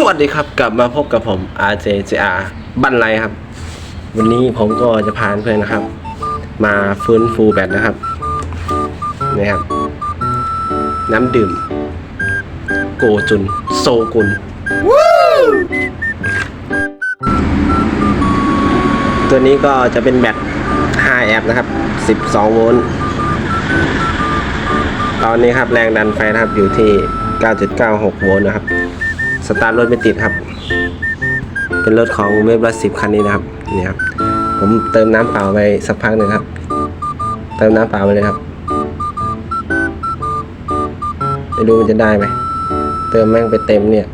สวัสดีครับกลับมาพบกับผม RJJR บันไลครับ วันนี้ผมก็จะพาเพื่อนนะครับ มาฟื้นฟูแบตนะครับนี่ครับ น้ำดื่ม โกจุน โซกุนตัวนี้ก็จะเป็นแบต5แอมป์นะครับ 12 โวลต์ตอนนี้ครับแรงดันไฟนะครับอยู่ที่ 9.96 โวลต์นะครับ สตาร์ทรถไม่ติดครับ เป็นรถของเวฟละสิบคันนี้นะครับนี่ครับ ผมเติมน้ำเปล่าไปสักพักหนึ่งครับ เติมน้ำเปล่าไปเลยครับไปดูมันจะได้ไหม เติมแม่งไปเต็มเนี่ย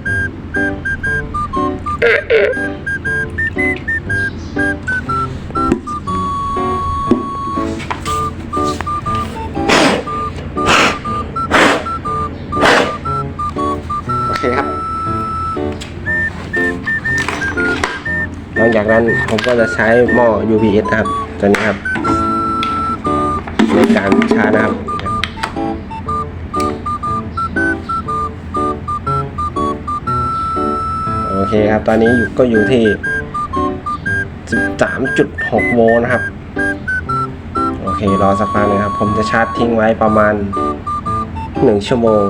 ลังจากนั้นผมก็จะใช้หม้อ UPS นะครับตัวนี้ครับในการชาร์จนะครับโอเคครับ ตอนนี้ก็อยู่ที่ 13.6 โวลต์นะครับ โอเค รอสักพักนึงครับ ผมจะชาร์จทิ้งไว้ประมาณ 1 ชั่วโมง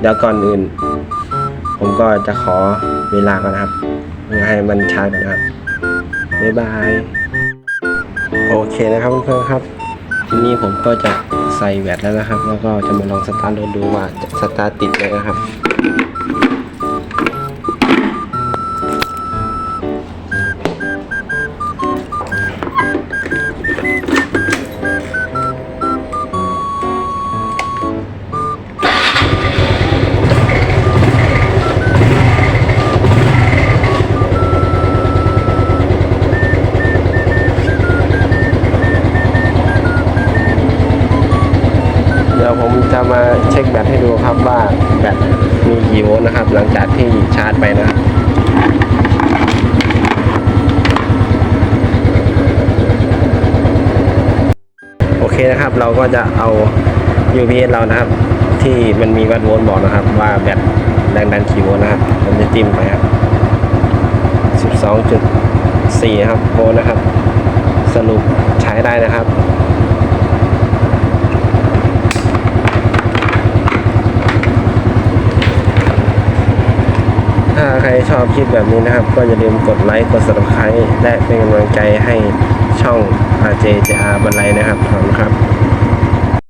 เดี๋ยวก่อนอื่น ผมก็จะขอเวลาก่อนนะครับ เพื่อให้มันชากันนะครับบ๊ายบาย โอเคนะครับเพื่อนๆครับ ทีนี้ผมก็จะใส่แบตแล้วนะครับ แล้วก็จะมาลองสตาร์ทรถดูว่าจะสตาร์ทติดไหมนะครับ เช็คแบตให้ดูครับว่าแบตมีกี่โวลต์นะครับ หลังจากที่ชาร์จไปนะโอเคนะครับเราก็จะเอา UPS เรานะครับ ที่มันมีวัดโวลต์บอกนะครับ ว่าแบตแรงดันกี่โวลต์นะครับผมจะจิ้มไปครับ12.4 ครับโวลต์นะครับ สรุปใช้ได้นะครับ ถ้าใครชอบคลิปแบบนี้นะครับ ก็อย่าลืมกดไลค์กด subscribe และเป็นกำลังใจให้ช่อง RJJR บันไลนะครับขอบคุณครับ